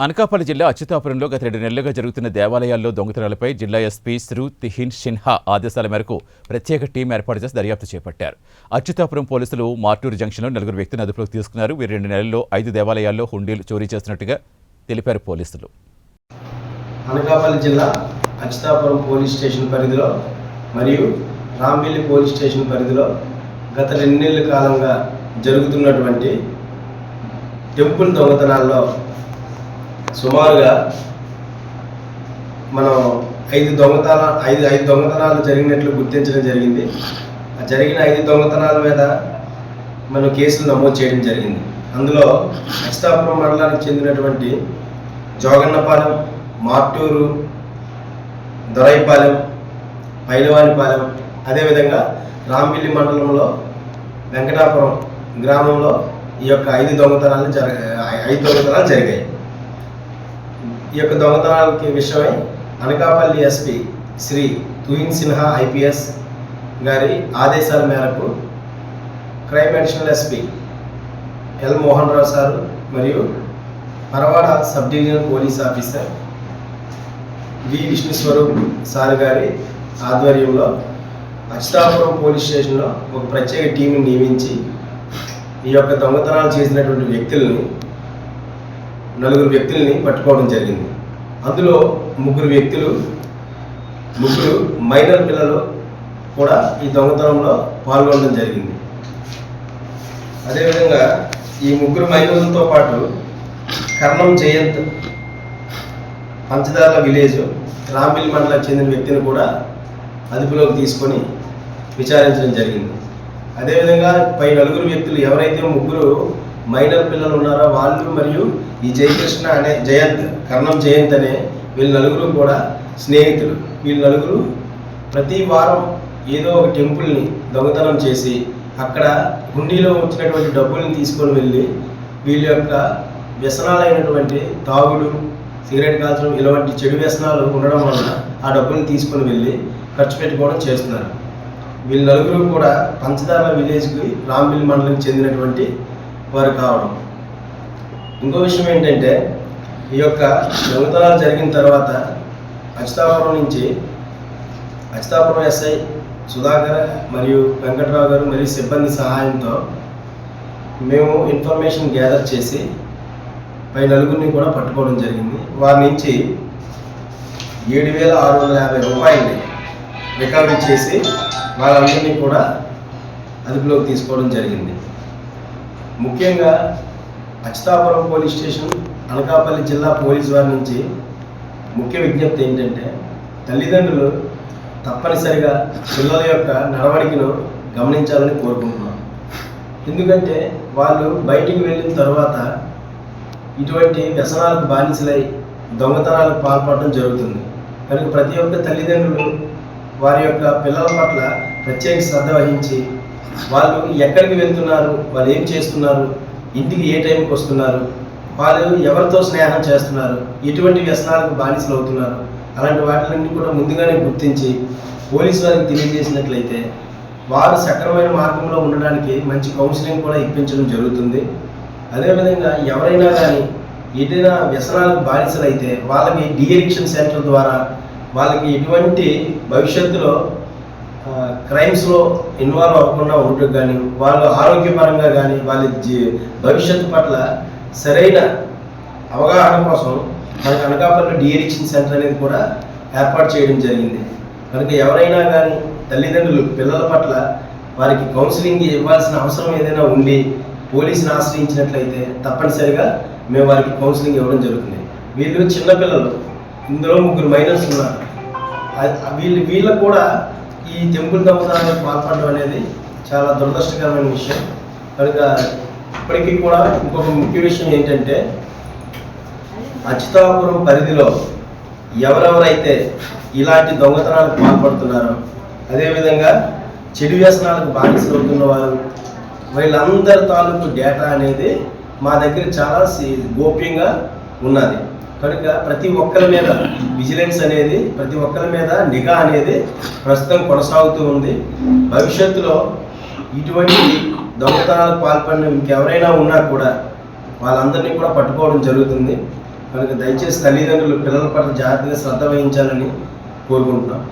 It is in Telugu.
అనకాపల్లి జిల్లా అచ్యుతాపురంలో గత రెండు నెలలుగా జరుగుతున్న దేవాలయాల్లో దొంగతనాలపై జిల్లా ఎస్పీ శ్రు తిహిన్ సిన్హా ఆదేశాల మేరకు ప్రత్యేక టీం ఏర్పాటు చేసి దర్యాప్తు చేపట్టారు. అచ్యుతాపురం పోలీసులు మార్టూరు జంక్షన్లో నలుగురు వ్యక్తిని అదుపులోకి తీసుకున్నారు. వీరు రెండు నెలల్లో ఐదు దేవాలయాల్లో హుండీలు చోరీ చేస్తున్నట్టుగా తెలిపారు పోలీసులు. అనకాపల్లి జిల్లా అచ్యుతాపురం పోలీస్ స్టేషన్ పరిధిలో మరియు రాంబిల్లి పోలీస్ స్టేషన్ పరిధిలో గత రెండు నెలల కాలంగా జరుగుతున్నటువంటి టెంపుల్ దొంగతనాల్లో సుమారుగా మనం ఐదు దొంగతన ఐదు ఐదు దొంగతనాలు జరిగినట్లు గుర్తించడం జరిగింది. ఆ జరిగిన ఐదు దొంగతనాల మీద మనం కేసులు నమోదు చేయడం జరిగింది. అందులో అచ్యుతాపురం మండలానికి చెందినటువంటి జోగన్నపాలెం మార్టూరు దొరైపాలెం పైలవానిపాలెం అదేవిధంగా రాంపిల్లి మండలంలో వెంకటాపురం గ్రామంలో ఈ యొక్క ఐదు దొంగతనాలు జరగ ఐదు దొంగతనాలు జరిగాయి. ఈ యొక్క దొంగతనానికి విషయమై అనకాపల్లి ఎస్పీ శ్రీ తుహిన్ సిన్హా ఐపీఎస్ గారి ఆదేశాల మేరకు crime additional SP L Mohan Rao sir మరియు Paravada sub divisional police officer V Vishnuswaroop sir గారి ఆధ్వర్యంలో అచ్యుతాపురం పోలీస్ స్టేషన్లో ఒక ప్రత్యేక టీంని నియమించి ఈ యొక్క దొంగతనాలు చేసినటువంటి వ్యక్తులను నలుగురు వ్యక్తుల్ని పట్టుకోవడం జరిగింది. అందులో ముగ్గురు వ్యక్తులు ముగ్గురు మైనర్ పిల్లలు కూడా ఈ దొంగతనంలో పాల్గొనడం జరిగింది. అదేవిధంగా ఈ ముగ్గురు మైనర్లతో పాటు కర్ణం జయంత్ పంచదార్ల విలేజ్ రాంబిల్ మండలకు చెందిన వ్యక్తిని కూడా అదుపులోకి తీసుకొని విచారించడం జరిగింది. అదేవిధంగా పై నలుగురు వ్యక్తులు ఎవరైతే ముగ్గురు మైనర్ పిల్లలు ఉన్నారో? వాళ్ళు మరియు ఈ జయకృష్ణ అనే జయంత్ కర్ణం జయంత్ అనే వీళ్ళ నలుగురు కూడా స్నేహితులు. వీళ్ళ నలుగురు ప్రతి వారం ఏదో ఒక టెంపుల్ని దొంగతనం చేసి అక్కడ హుండీలో వచ్చినటువంటి డబ్బుల్ని తీసుకొని వెళ్ళి వీళ్ళ యొక్క వ్యసనాలైనటువంటి తాగుడు సిగరెట్ కాల్చడం ఇలాంటి చెడు వ్యసనాలు ఉండడం వలన ఆ డబ్బుని తీసుకొని వెళ్ళి ఖర్చు పెట్టుకోవడం చేస్తున్నారు. వీళ్ళ నలుగురు కూడా పంచదార విలేజ్కి రాంబిల్ మండలం చెందినటువంటి వారు కావడం. ఇంకో విషయం ఏంటంటే ఈ యొక్క దొంగతనాలు జరిగిన తర్వాత అచితాపురం నుంచి అచితాపురం ఎస్ఐ సుధాకర్ మరియు వెంకట్రావు గారు మరియు సిబ్బంది సహాయంతో మేము ఇన్ఫర్మేషన్ గ్యాదర్ చేసి పై నలుగురిని కూడా పట్టుకోవడం జరిగింది. వారి నుంచి ఏడు వేల ఆరు వందల యాభై రూపాయలని రికవరీ చేసి వాళ్ళందరినీ కూడా అదుపులోకి తీసుకోవడం జరిగింది. ముఖ్యంగా అచితాపురం పోలీస్ స్టేషన్ అనకాపల్లి జిల్లా పోలీస్ వారి నుంచి ముఖ్య విజ్ఞప్తి ఏంటంటే తల్లిదండ్రులు తప్పనిసరిగా పిల్లల యొక్క నడవడికను గమనించాలని కోరుకుంటున్నాం. ఎందుకంటే వాళ్ళు బయటికి వెళ్ళిన తర్వాత ఇటువంటి వ్యసనాలకు బానిసలై దొంగతనాలకు పాల్పడడం జరుగుతుంది. కనుక ప్రతి ఒక్క తల్లిదండ్రులు వారి యొక్క పిల్లల పట్ల ప్రత్యేక శ్రద్ధ వహించి వాళ్ళు ఎక్కడికి వెళ్తున్నారు? వాళ్ళు ఏం చేస్తున్నారు? ఇంటికి ఏ టైంకి వస్తున్నారు? వాళ్ళు ఎవరితో స్నేహం చేస్తున్నారు? ఎటువంటి వ్యసనాలకు బానిసలు అవుతున్నారు? అలాంటి వాటిలన్నీ కూడా ముందుగానే గుర్తించి పోలీసు వారికి తెలియజేసినట్లయితే వారు సక్రమైన మార్గంలో ఉండడానికి మంచి కౌన్సిలింగ్ కూడా ఇప్పించడం జరుగుతుంది. అదేవిధంగా ఎవరైనా కానీ ఏదైనా వ్యసనాలకు బానిసలైతే వాళ్ళకి డిఎడిక్షన్ సెంటర్ ద్వారా వాళ్ళకి ఎటువంటి భవిష్యత్తులో క్రైమ్స్లో ఇన్వాల్వ్ అవ్వకుండా ఉండటం కానీ వాళ్ళు ఆరోగ్యపరంగా కానీ వాళ్ళ జీ భవిష్యత్తు పట్ల సరైన అవగాహన కోసం మనకి అనకాపల్లి డిఎడిక్షన్ సెంటర్ అనేది కూడా ఏర్పాటు చేయడం జరిగింది. కనుక ఎవరైనా కానీ తల్లిదండ్రులు పిల్లల పట్ల వారికి కౌన్సిలింగ్ ఇవ్వాల్సిన అవసరం ఏదైనా ఉండి పోలీసుని ఆశ్రయించినట్లయితే తప్పనిసరిగా మేము వారికి కౌన్సిలింగ్ ఇవ్వడం జరుగుతుంది. వీళ్ళు చిన్నపిల్లలు ఇందులో ముగ్గురు మైనర్స్ ఉన్నారు. వీళ్ళు వీళ్ళకు కూడా ఈ టెంపుల్ దొంగతనానికి పాల్పడడం అనేది చాలా దురదృష్టకరమైన విషయం. కనుక ఇప్పటికీ కూడా ఇంకొక ముఖ్య విషయం ఏంటంటే అచ్యుతాపురం పరిధిలో ఎవరెవరైతే ఇలాంటి దొంగతనాలకు పాల్పడుతున్నారో అదేవిధంగా చెడు వ్యసనాలకు బానిసలు అవుతున్న వారు వీళ్ళందరి తాలూకు డేటా అనేది మా దగ్గర చాలా గోప్యంగా ఉన్నది. కనుక ప్రతి ఒక్కరి మీద విజిలెన్స్ అనేది ప్రతి ఒక్కరి మీద నిఘా అనేది ప్రస్తుతం కొనసాగుతూ ఉంది. భవిష్యత్తులో ఇటువంటి దొంగతనాలకు పాల్పడిన ఇంకెవరైనా ఉన్నా కూడా వాళ్ళందరినీ కూడా పట్టుకోవడం జరుగుతుంది. కనుక దయచేసి తల్లిదండ్రులు పిల్లల పట్ల జాగ్రత్తగా శ్రద్ధ వహించాలని కోరుకుంటున్నాం.